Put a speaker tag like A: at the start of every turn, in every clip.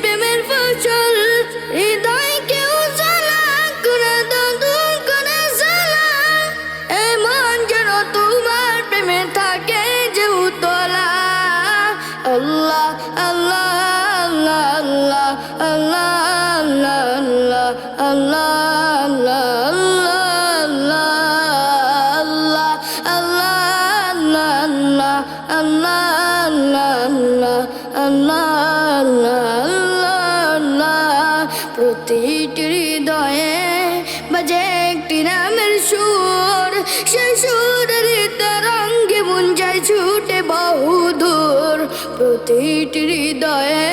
A: প্রেমের ফসল হৃদয় কেউ জ্বালা করে জ্বালা এমন যেন তোমার প্রেমে থাকে যে উতলা আল্লাহ আল্লাহ আল্লাহ আল্লাহ আল্লাহ আল্লাহ আল্লাহ প্রতিটি হৃদয়ে বাজে একটি নামের সুর। সে সুরের তরঙ্গে যায় ছুটে বহুদূর। প্রতিটি হৃদয়ে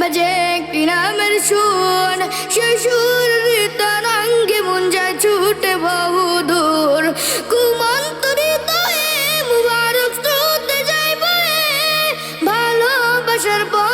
A: বাজে একটি নামের সুর। সে সুরের তরঙ্গে যায় ছুটে বহুদূর। কুমন্ত হৃদয়ে মুবারক স্রোতে যায় বয়ে ভালোবাসার পরম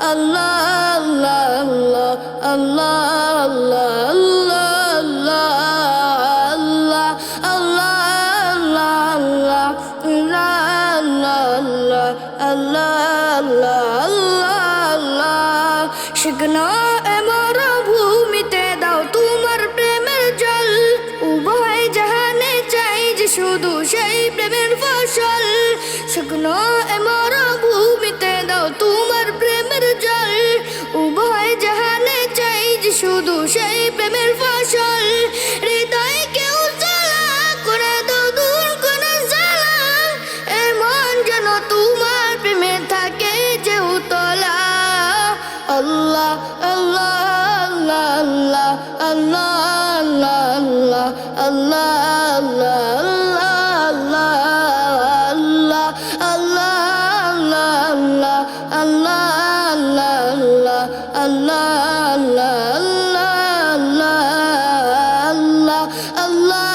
A: আল্লাহ ভূমিতে দাও তোমার উভয় চাই যে শুধু সেই প্রেমের ফসল। শুকনো এমর শুধু সেই প্রেমের ফসল। হৃদয় কেউ জ্বালা করে জ্বালা। এমন যেন তোমার প্রেমে থাকে যে উতলা। আল্লাহ আল্লাহ আল্লাহ আল্লাহ আল্লাহ a love.